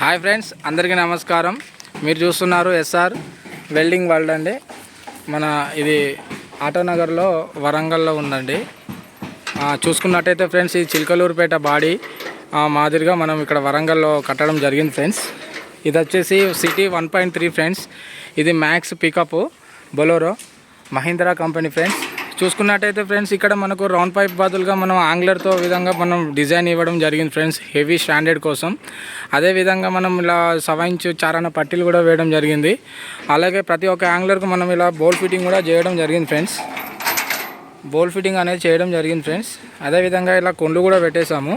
Hi friends అందరికీ నమస్కారం. మీరు చూస్తున్నారు ఎస్ఆర్ వెల్డింగ్ వరల్డ్ అండి. మన ఇది ఆటోనగర్లో వరంగల్లో ఉందండి. చూసుకున్నట్టయితే ఫ్రెండ్స్ ఈ చిలకలూరుపేట బాడీ మాదిరిగా మనం ఇక్కడ వరంగల్లో కట్టడం జరిగింది ఫ్రెండ్స్. ఇది వచ్చేసి city one point three friends. ఇది max pickup Bolero Mahindra company friends. చూసుకున్నట్టయితే ఫ్రెండ్స్ ఇక్కడ మనకు రౌండ్ పైప్ బదులుగా మనం ఆంగ్లర్తో విధంగా మనం డిజైన్ ఇవ్వడం జరిగింది ఫ్రెండ్స్ హెవీ స్టాండర్డ్ కోసం. అదే విధంగా మనం ఇలా సవా ఇంచు చారణ పట్టీలు కూడా వేయడం జరిగింది. అలాగే ప్రతి ఒక్క యాంగ్లర్కు మనం ఇలా బోల్ ఫిట్టింగ్ కూడా చేయడం జరిగింది ఫ్రెండ్స్. బోల్ ఫిట్టింగ్ అనేది చేయడం జరిగింది ఫ్రెండ్స్. అదేవిధంగా ఇలా కొండ్లు కూడా పెట్టేశాము.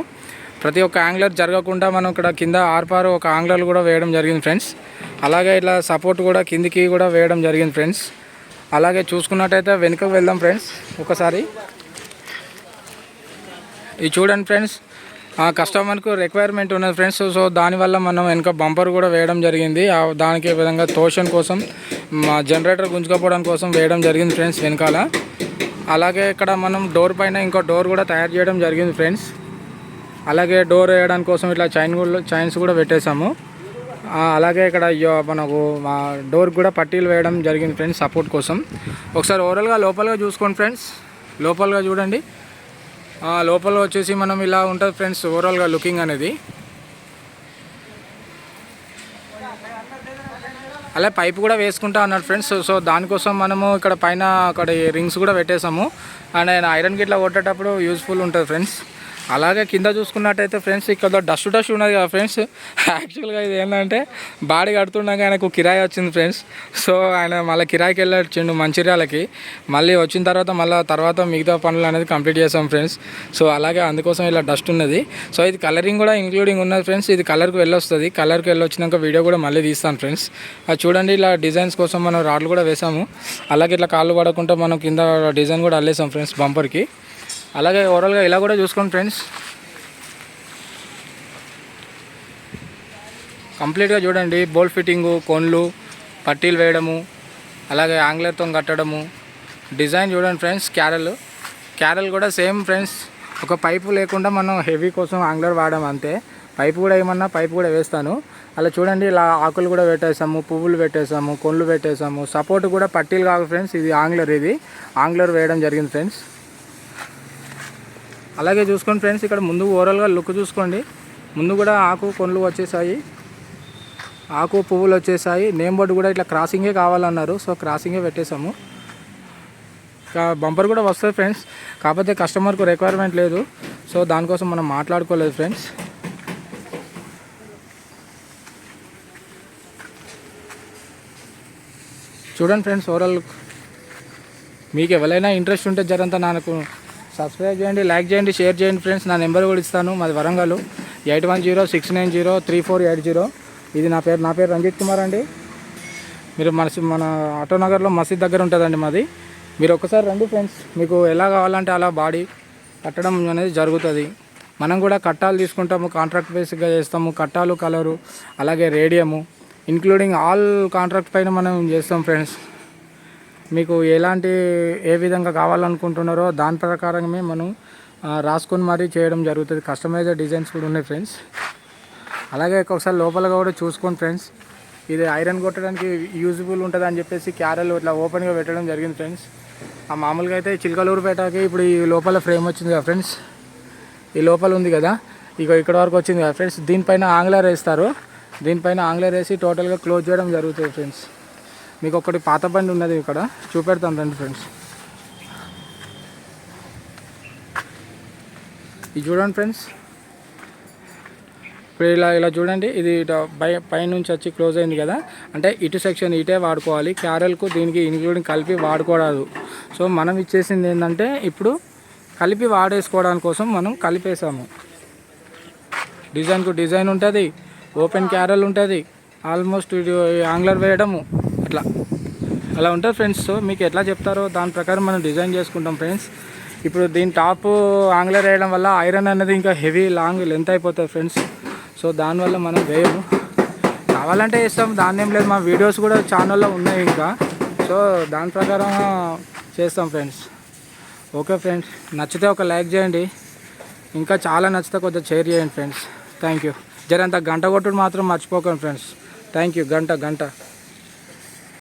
ప్రతి ఒక్క యాంగ్లర్ జరగకుండా మనం ఇక్కడ కింద ఆర్పారు ఒక ఆంగ్లర్లు కూడా వేయడం జరిగింది ఫ్రెండ్స్. అలాగే ఇట్లా సపోర్ట్ కూడా కిందికి కూడా వేయడం జరిగింది ఫ్రెండ్స్. అలాగే చూసుకున్నట్టయితే వెనుకకు వెళ్దాం ఫ్రెండ్స్ ఒకసారి. ఇది చూడండి ఫ్రెండ్స్ ఆ కస్టమర్కు రిక్వైర్మెంట్ ఉన్నది ఫ్రెండ్స్ సో దానివల్ల మనం వెనుక బంపర్ కూడా వేయడం జరిగింది. దానికి విధంగా తోషన్ కోసం మా జనరేటర్ గుంజుకపోవడం కోసం వేయడం జరిగింది ఫ్రెండ్స్ వెనకాల. అలాగే ఇక్కడ మనం డోర్ పైన ఇంకో డోర్ కూడా తయారు చేయడం జరిగింది ఫ్రెండ్స్. అలాగే డోర్ వేయడానికి కోసం ఇట్లా చైన్ కూడా చైన్స్ కూడా పెట్టేశాము. అలాగే ఇక్కడ మనకు మా డోర్ కూడా పట్టీలు వేయడం జరిగింది ఫ్రెండ్స్ సపోర్ట్ కోసం. ఒకసారి ఓవరాల్గా లోపలగా చూసుకోండి ఫ్రెండ్స్. లోపలగా చూడండి. లోపల వచ్చేసి మనం ఇలా ఉంటుంది ఫ్రెండ్స్ ఓవరాల్గా లుకింగ్ అనేది. అలా పైప్ కూడా వేసుకుంటా అన్నాడు ఫ్రెండ్స్. సో దానికోసం మనము ఇక్కడ పైన అక్కడ రింగ్స్ కూడా పెట్టేసాము అండ్ ఆయన ఐరన్ గిట్లా కొట్టేటప్పుడు యూస్ఫుల్ ఉంటుంది ఫ్రెండ్స్. అలాగే కింద చూసుకున్నట్టయితే ఫ్రెండ్స్ ఇక్కడ డస్ట్ డస్ట్ ఉన్నది కదా ఫ్రెండ్స్. యాక్చువల్గా ఇది ఏంటంటే బాడీ కడుతుండగా ఆయనకు కిరాయి వచ్చింది ఫ్రెండ్స్. సో ఆయన మళ్ళీ కిరాయికి వెళ్ళొచ్చిండు మంచిర్యాలకి. మళ్ళీ వచ్చిన తర్వాత మళ్ళీ తర్వాత మిగతా పనులు అనేది కంప్లీట్ చేసాం ఫ్రెండ్స్. సో అలాగే అందుకోసం ఇలా డస్ట్ ఉన్నది. సో ఇది కలరింగ్ కూడా ఇంక్లూడింగ్ ఉన్నది ఫ్రెండ్స్. ఇది కలర్కి వెళ్ళొస్తుంది. కలర్కి వెళ్ళొచ్చినాక వీడియో కూడా మళ్ళీ తీస్తాను ఫ్రెండ్స్. అది చూడండి ఇలా డిజైన్స్ కోసం మనం రాడ్లు కూడా వేసాము అలాగే ఇట్లా కాళ్ళు పడకుండా మనం కింద డిజైన్ కూడా అల్లేసాం ఫ్రెండ్స్ బంపర్కి. అలాగే ఓవరాల్గా ఇలా కూడా చూసుకోండి ఫ్రెండ్స్ కంప్లీట్గా చూడండి బోల్ ఫిట్టింగు కొన్లు పట్టీలు వేయడము అలాగే ఆంగ్లర్తో కట్టడము. డిజైన్ చూడండి ఫ్రెండ్స్ క్యారల్ క్యారల్ కూడా సేమ్ ఫ్రెండ్స్ ఒక పైపు లేకుండా మనం హెవీ కోసం ఆంగ్లర్ వాడడం అంతే. పైపు కూడా ఏమన్నా పైపు కూడా వేస్తాను. అలా చూడండి ఇలా ఆకులు కూడా పెట్టేసాము పువ్వులు పెట్టేసాము కొన్లు పెట్టేసాము సపోర్ట్ కూడా పట్టీలు కాదు ఫ్రెండ్స్ ఇది ఆంగ్లర్ ఇది. ఆంగ్లర్ వేయడం జరిగింది ఫ్రెండ్స్ అలాగే చూసుకోండి ఫ్రెండ్స్ ఇక్కడ ముందు ఓవరాల్గా లుక్ చూసుకోండి. ముందు కూడా ఆకు కొండ్లు వచ్చేసాయి. ఆకు పువ్వులు వచ్చేసాయి. నేమ్ బోర్డు కూడా ఇట్లా క్రాసింగే కావాలన్నారు సో క్రాసింగే పెట్టేశాము. ఇంకా బంపర్ కూడా వస్తుంది ఫ్రెండ్స్. కాకపోతే కస్టమర్కు రిక్వైర్మెంట్ లేదు. సో దానికోసం మనం మాట్లాడుకోలేదు ఫ్రెండ్స్. చూడండి ఫ్రెండ్స్ ఓవరాల్ మీకు ఎవరైనా ఇంట్రెస్ట్ ఉంటే జరంతా నాకు సబ్స్క్రైబ్ చేయండి లైక్ చేయండి షేర్ చేయండి ఫ్రెండ్స్. నా నెంబర్ కూడా ఇస్తాను. మాది Warangal. Eight one zero six nine zero three four eight zero. ఇది నా పేరు నా పేరు రంజిత్ కుమార్ అండి. మీరు మన మన ఆటోనగర్లో మసీద్ దగ్గర ఉంటుందండి మాది. మీరు ఒకసారి రండి ఫ్రెండ్స్. మీకు ఎలా కావాలంటే అలా బాడీ కట్టడం అనేది జరుగుతుంది. మనం కూడా కట్టాలు తీసుకుంటాము కాంట్రాక్ట్ బేస్గా చేస్తాము. కట్టాలు కలరు అలాగే రేడియము ఇంక్లూడింగ్ ఆల్ కాంట్రాక్ట్ పైన మనం చేస్తాం ఫ్రెండ్స్. మీకు ఎలాంటి ఏ విధంగా కావాలనుకుంటున్నారో దాని ప్రకారమే మనం రాసుకొని మరీ చేయడం జరుగుతుంది. కస్టమైజ్డ్ డిజైన్స్ కూడా ఉన్నాయి ఫ్రెండ్స్. అలాగే ఒకసారి లోపలగా కూడా చూసుకోండి ఫ్రెండ్స్ ఇది ఐరన్ కొట్టడానికి యూజ్ఫుల్ ఉంటుంది అని చెప్పేసి క్యారెల్ ఇట్లా ఓపెన్గా పెట్టడం జరిగింది ఫ్రెండ్స్. ఆ మామూలుగా అయితే చిలకలూరుపేటకి ఇప్పుడు ఈ లోపల ఫ్రేమ్ వచ్చింది కదా ఫ్రెండ్స్. ఈ లోపల ఉంది కదా ఇక ఇక్కడ వరకు వచ్చింది కదా ఫ్రెండ్స్. దీనిపైన ఆంగ్లర్ వేస్తారు. దీనిపైన ఆంగ్లర్ వేసి టోటల్గా క్లోజ్ చేయడం జరుగుతుంది ఫ్రెండ్స్. మీకు ఒకటి పాత బండి ఉన్నది ఇక్కడ. చూపెడతాను రండి ఫ్రెండ్స్. ఇది చూడండి ఫ్రెండ్స్. ఇప్పుడు ఇలా ఇలా చూడండి ఇది ఇటు పై పైనుంచి వచ్చి క్లోజ్ అయింది కదా. అంటే ఇటు సెక్షన్ ఇటే వాడుకోవాలి. క్యారెల్కు దీనికి ఇంక్లూడింగ్ కలిపి వాడుకోరాదు. సో మనం ఇచ్చేసింది ఏంటంటే ఇప్పుడు కలిపి వాడేసుకోవడానికి కోసం మనం కలిపేసాము డిజైన్కు డిజైన్ ఉంటుంది ఓపెన్ క్యారెల్ ఉంటుంది ఆల్మోస్ట్ ఇది ఆంగ్లర్ వేయడము. ఇట్లా అలా ఉంటుంది ఫ్రెండ్స్ సో మీకు ఎట్లా చెప్తారో దాని ప్రకారం మనం డిజైన్ చేసుకుంటాం ఫ్రెండ్స్ ఇప్పుడు దీని టాప్ ఆంగ్లర్ వేయడం వల్ల ఐరన్ అనేది ఇంకా హెవీ లాంగ్ లెంత్ అయిపోతుంది ఫ్రెండ్స్ సో దానివల్ల మనం వేయము. కావాలంటే ఇస్తాం దాన్ని ఏం లేదు. మా వీడియోస్ కూడా ఛానల్లో ఉన్నాయి ఇంకా. సో దాని ప్రకారం చేస్తాం ఫ్రెండ్స్ ఓకే ఫ్రెండ్స్ నచ్చితే ఒక లైక్ చేయండి. ఇంకా చాలా నచ్చితే కొద్దిగా షేర్ చేయండి ఫ్రెండ్స్ థ్యాంక్ యూ జరంత గంట కొట్టుడు మాత్రం మర్చిపోకండి ఫ్రెండ్స్ థ్యాంక్ యూ గంట గంట.